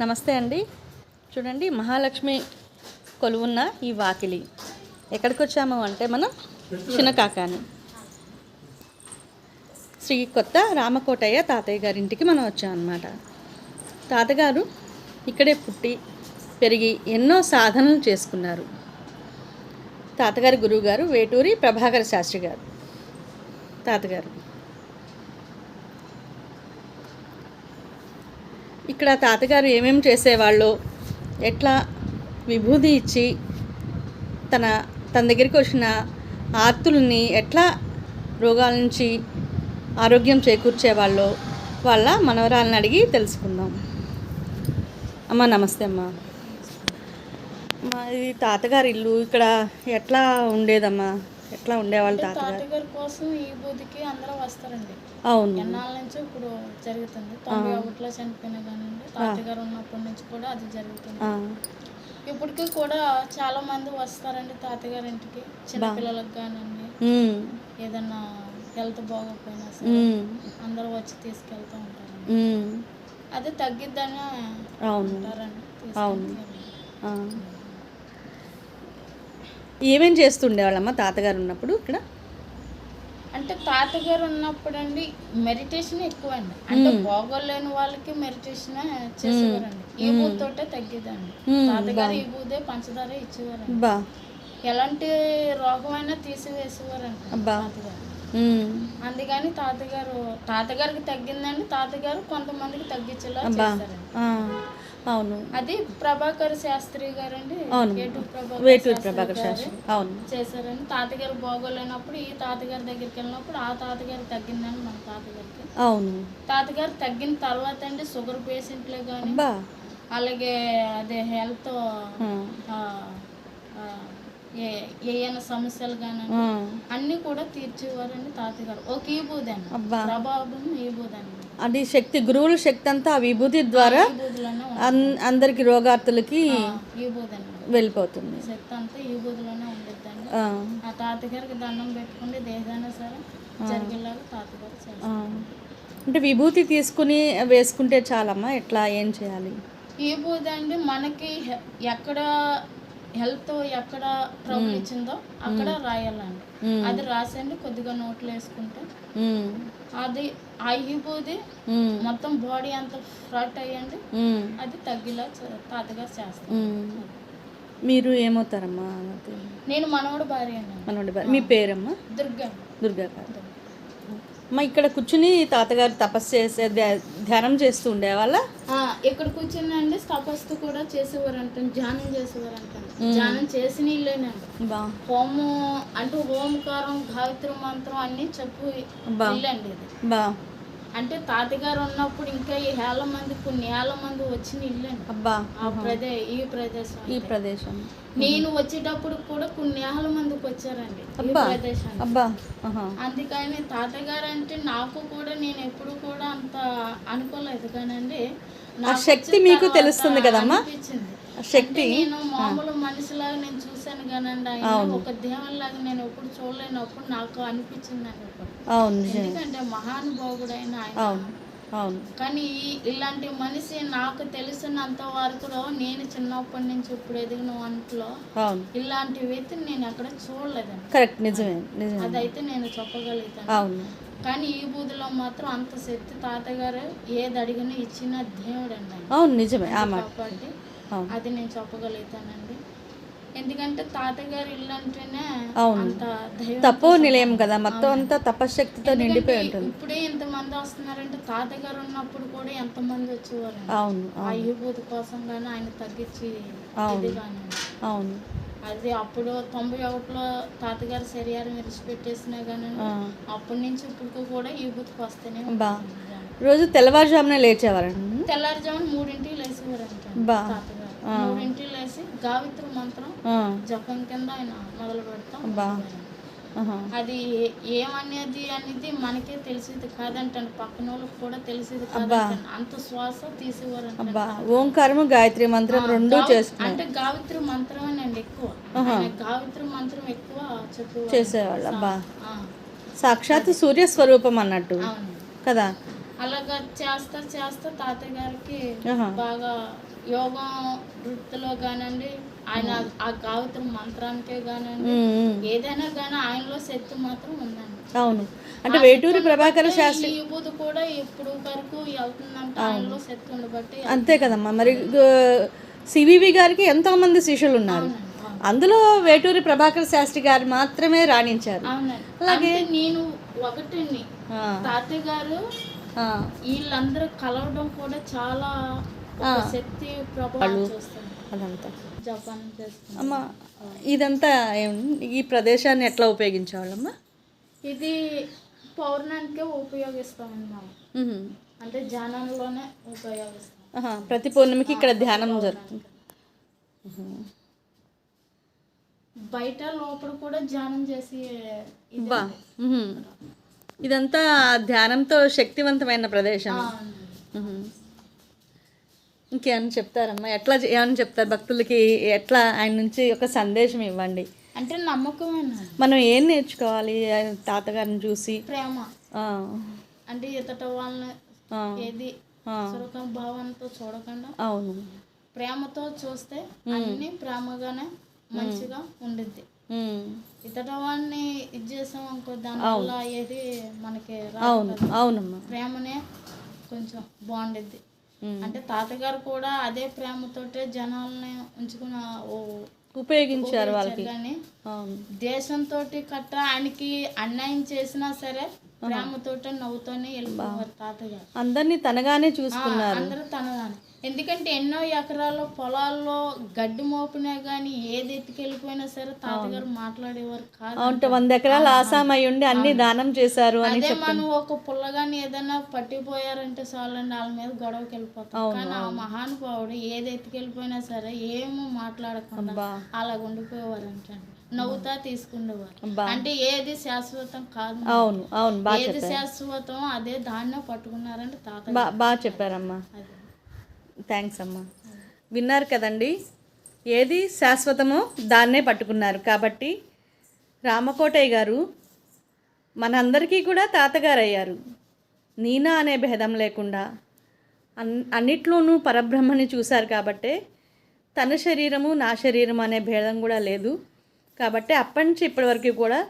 నమస్తే అండి. చూడండి మహాలక్ష్మి కొలువున్న ఈ వాకిలి. ఎక్కడికి వచ్చాము అంటే మనం చిన్నకాకాని. శ్రీ కొత్త రామకోటయ్య తాతయ్య గారి ఇంటికి మనం వచ్చాం అన్నమాట తాతగారు ఇక్కడే పుట్టి పెరిగి ఎన్నో సాధనలు చేసుకున్నారు. తాతగారి గురువుగారు వేటూరి ప్రభాకర శాస్త్రి గారు. తాతగారు ఇక్కడ తాతగారు ఏమేమి చేసేవాళ్ళో? ఎట్లా విభూది ఇచ్చి తన తన దగ్గరికి వచ్చిన ఆర్తుల్ని ఎట్లా రోగాల నుంచి ఆరోగ్యం చేకూర్చేవాళ్ళు? వాళ్ళ మనవరాలను అడిగి తెలుసుకుందాం. అమ్మ నమస్తే అమ్మ. అమ్మా ఇది తాతగారి ఇల్లు. ఇక్కడ ఎట్లా ఉండేదమ్మా? ఎట్లా ఉండేవాళ్ళు తాతగారు? కోసం ఈ బూదికి అందరూ వస్తారండి. అవును. ఎన్నాళ్ళ నుంచి ఇప్పుడు జరుగుతుంది. తొంభై ఒకటిలో చనిపోయినా కానివ్వండి తాతగారు ఉన్నప్పటి నుంచి కూడా అది జరుగుతుంది. ఇప్పటికీ కూడా చాలా మంది వస్తారండి తాతగారి ఇంటికి చిన్నపిల్లలకు కానివ్వండి. ఏదన్నా హెల్త్ బాగోకపోయినా సరే అందరూ వచ్చి తీసుకెళ్తూ ఉంటారు అది తగ్గిద్దని అవును. అవును. ఏమేం చేస్తుండేవాళ్ళమ్మ తాతగారు ఉన్నప్పుడు ఇక్కడ? అంటే తాతగారు ఉన్నప్పుడు అండి మెడిటేషన్ ఎక్కువ అండి అంటే బాగోలేని వాళ్ళకి మెడిటేషన్ చేసేవారండి. ఈ బూతోటే తగ్గిదండి. తాతగారు ఈ బూదే పంచదార ఇచ్చేవారండి. అబ్బా ఎలాంటి రోగమైనా తీసివేసేవారండి. తాతగారు. అందుకని తాతగారు తాతగారికి తగ్గిందండి తాతగారు కొంతమందికి తగ్గించేలా చేశారండి. అవును. అది ప్రభాకర్ శాస్త్రి గారండి. అవును. ఏటూరు ప్రభాకర్ వేటూరు ప్రభాకర్ గారు శాస్త్రి? అవును. చేశారని తాతగారు బాగోలేనప్పుడు ఈ తాతగారి దగ్గరికి వెళ్ళినప్పుడు ఆ తాతగారు తగ్గిందని మన తాతగారికి. అవును. తాతగారు తగ్గిన తర్వాత అండి షుగర్ పేషెంట్లే కానీ అలాగే అదే హెల్త్ ఏమైనా సమస్యలు కానీ అన్నీ కూడా తీర్చేవారండి తాతగారు. ఒక ఈ బూదండి అబ్బా. ప్రభావం ఈ బూదండి అది శక్తి గురువుల శక్తి అంతా ఆ విభూతి ద్వారా అందరికి రోగార్తులకి వెళ్ళిపోతుంది. శక్తి అంతా ఈ బూదులోనే ఉండిద్దండి. ఆ, తాతగారికి దండం పెట్టుకుంటే దేదైనా సరే జరిగేలాగా తాతగారు. అంటే విభూతి తీసుకుని వేసుకుంటే చాలమ్మా? ఎట్లా? ఏం చేయాలి? ఈ బూది అండి మనకి ఎక్కడ హెల్త్ ఎక్కడ ట్రబుల్ ఇచ్చిందో అక్కడ రాయాలండి. అది రాసండి కొద్దిగా నోట్లు వేసుకుంటే. అది ఉమ్, మొత్తం బాడీ అంతా ఫ్రట్ అయ్యండి అది తగ్గిలా చే- తాతగారు చేస్తారు. ఉమ్. మీరు ఏమవుతారమ్మా? నేను మనవడు భార్య అండి. మనోడి బాయ్ మీ పేరమ్మా? దుర్గా. దుర్గా గారు. అమ్మ ఇక్కడ కూర్చుని తాతగారు తపస్సు చేసే ధ్యా- ధ్యానం చేస్తూ ఉండేవాళ్ళ? ఆ, ఇక్కడ కూర్చుందండి తపస్సు కూడా చేసేవారంట ధ్యానం చేసేవారంట. ధ్యానం చేసిన ఇల్లేనండి బా హోము అంటే ఓంకారం గాయత్రి మంత్రం అన్ని చెప్పు బా. అంటే తాతగారు ఉన్నప్పుడు ఇంకా ఈ వేల మంది కొన్ని వేల మంది వచ్చిన ఇల్లండి. అబ్బా. ఆ ప్రదే ఈ ప్రదేశం ఈ. ప్రదేశం. నేను వచ్చేటప్పుడు కూడా కొన్ని వేల మందికి వచ్చారండి ఈ అబ్బా. అందుకని తాతగారు అంటే నాకు కూడా నేను ఎప్పుడు కూడా అంత అనుకోలేదు కానండి. ఆ నాకు శక్తి మీకు తెలుస్తుంది కదమ్మా? శక్తి. నేను మామూలు మనిషిలాగా నేను చూశాను కానండి ఆయన ఒక దేవునిలాగా నేను ఎప్పుడు చూడలేనప్పుడు నాకు అనిపించింది అండి ఇప్పుడు అవును. ఎందుకంటే మహానుభావుడైన ఆయన. అవును కానీ ఇలాంటి మనిషి నాకు తెలిసినంత వరకు నేను చిన్నప్పటి నుంచి ఇప్పుడు ఎదిగిన వంటలో ఇలాంటి వ్యక్తిని నేను ఎక్కడ చూడలేదండి. కరెక్ట్ నిజమే అదైతే నేను చెప్పగలుగుతాను. అవును. కానీ ఈ బూదిలో మాత్రం అంత శక్తి తాతగారు ఏది అడిగినా ఇచ్చిన దేవుడు అండి. అవును నిజమే కాబట్టి అది నేను చెప్పగలుగుతానండి. ఎందుకంటే తాతగారు ఇల్లు అంటేనే అవును. అంత తపో నిలయం కదా మొత్తం అంతా తపశక్తితో నిండిపోయి ఉంటుంది. ఇప్పుడే ఇంతమంది వస్తున్నారంటే తాతగారు ఉన్నప్పుడు కూడా ఎంతమంది వచ్చేవారు అవును ఆ అవును. యువతి కోసం కానీ ఆయన తగ్గించి అవును. అది అప్పుడు తొంభై ఒకటిలో తాతగారు శరీరం విడిచిపెట్టేసినా కానీ. అప్పటి నుంచి ఇప్పుడు కూడా యువతికి వస్తేనే బా. రోజు తెల్లవారుజామున లేచేవారండి? తెల్లారుజామున మూడింటికి లేసేవారంట బా. మూడింటికి లేసి గావిత్రి మంత్రం జపం కింద ఆయన మొదలు పెడతాం. బా. అది ఏమనేది అనేది మనకే తెలిసేది కాదంటండి. పక్కన వాళ్ళకి కూడా తెలిసేది కాదంటండి. అంత శ్వాస తీసేవారంట అబ్బా. ఓంకారము గాయత్రి మంత్రం రెండు చేసుకున్నారు. అంటే గావిత్రి మంత్రమేనండి ఎక్కువ. ఆయన గావిత్రి మంత్రం ఎక్కువ చెప్పేవారు. చేసేవాళ్ళు. అబ్బా. సాక్షాత్ సూర్య స్వరూపం అన్నట్టు. కదా? అలాగా చేస్తా చేస్తా తాతయ్య గారికి. బాగా యోగం వృత్తిలో కానండి ఆయన ఆ కావితం మంత్రానికే కానండి. ఏదైనా కానీ ఆయనలో శక్తి మాత్రం ఉందండి. అవును. అంటే వేటూరి ప్రభాకర శాస్త్రి బుధ కూడా ఇప్పుడు వరకు వెళ్తుందంటే ఆయనలో శక్తి ఉండబట్టి అంతే కదమ్మా. మరి సివివి గారికి ఎంతో మంది శిష్యులు ఉన్నారు. అందులో వేటూరి ప్రభాకర్ శాస్త్రి గారు మాత్రమే రాణించారు. అంటే నేను ఒకటిని తాతయ్య గారు వీళ్ళందరూ కలవడం కూడా చాలా శక్తి అదంతా. జపాన్ అమ్మా ఇదంతా ఈ ప్రదేశాన్ని ఎట్లా ఉపయోగించేవాళ్ళమ్మా? ఇది పౌర్ణానికే ఉహుం. అంటే ధ్యానంలోనే ఉపయోగిస్తాం. ప్రతి పౌర్ణమికి ఇక్కడ ధ్యానం జరుగుతుంది. బయట లోపల కూడా ధ్యానం చేసి బా. ఇదంతా ధ్యానంతో శక్తివంతమైన ప్రదేశం. ఇంకేమన్నా చెప్తారమ్మా? ఎట్లా ఏమన్నా చెప్తారు భక్తులకి? ఎట్లా ఆయన నుంచి ఒక సందేశం ఇవ్వండి. అంటే నమ్మకమేనా మనం ఏం నేర్చుకోవాలి? తాతగారిని చూసి. ప్రేమ. అంటే ఇతట వాళ్ళని ఏది? సురక భావంతో చూడకుండా అవును. ప్రేమతో చూస్తే అన్ని ప్రేమగానే మంచిగా ఉండిద్ది. ఇతట వాడిని ఇది చేసాం అనుకో దానివల్ల ఏది మనకి అవును. అవునమ్మా. ప్రేమనే కొంచెం బాగుండిద్ది. అంటే తాతగారు కూడా అదే ప్రేమతోటే జనాల్ని ఉంచుకున్న ఉపయోగించారు వాళ్ళకి. దేశంతో కట్ట ఆయనకి అన్యాయం చేసినా సరే ప్రేమతోటే నవ్వుతోనే వెళ్ళిపోవారు తాతగారు అందరినీ తనగానే చూసుకున్నారు. అందరూ తనదాని ఎందుకంటే ఎన్నో ఎకరాల పొలాల్లో గడ్డి మోపినా కానీ ఏది ఎత్తుకెళ్ళిపోయినా సరే తాతగారు మాట్లాడేవారు కాదు వంద ఎకరాల ఆసాం అయి ఉండి అన్ని దానం చేశారు అదే మనం ఒక పుల్లగాని ఏదైనా పట్టిపోయారంటే చాలండి వాళ్ళ మీద గొడవకి వెళ్ళిపోతాం. కానీ ఆ మహానుభావుడు ఏది ఎత్తుకెళ్ళిపోయినా సరే ఏమో మాట్లాడకుండా అబ్బా. అలాగ ఉండిపోయేవారు అంటే నవ్వుతా తీసుకునేవారు. అంటే ఏది శాశ్వతం కాదు అవును అవును ఏది శాశ్వతం అదే దాన్నే పట్టుకున్నారంటే తాత బాగా చెప్పారమ్మా. అది. థ్యాంక్స్ అమ్మ. విన్నారు కదండి? ఏది శాశ్వతమో దాన్నే పట్టుకున్నారు. కాబట్టి రామకోటయ్య గారు మనందరికీ కూడా తాతగారు అయ్యారు నీనా అనే భేదం లేకుండా అన్ అన్నిట్లోనూ పరబ్రహ్మని చూశారు కాబట్టే తన శరీరము నా శరీరం అనే భేదం కూడా లేదు. కాబట్టి అప్పటి నుంచి ఇప్పటి వరకు కూడా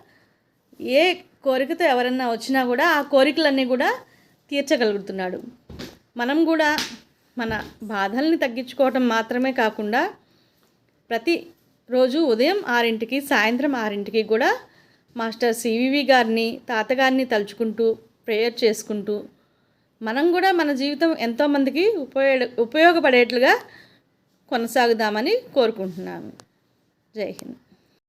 ఏ కోరికతో ఎవరన్నా వచ్చినా కూడా ఆ కోరికలన్నీ కూడా తీర్చగలుగుతున్నాడు. మనం కూడా మన బాధల్ని తగ్గించుకోవటం మాత్రమే కాకుండా ప్రతి రోజు ఉదయం ఆరింటికి సాయంత్రం ఆరింటికి కూడా మాస్టర్ సివివి గారిని తాతగారిని తలుచుకుంటూ ప్రేయర్ చేసుకుంటూ మనం కూడా మన జీవితం ఎంతోమందికి ఉపయోగ ఉపయోగపడేట్లుగా కొనసాగుదామని కోరుకుంటున్నాము జై హింద్.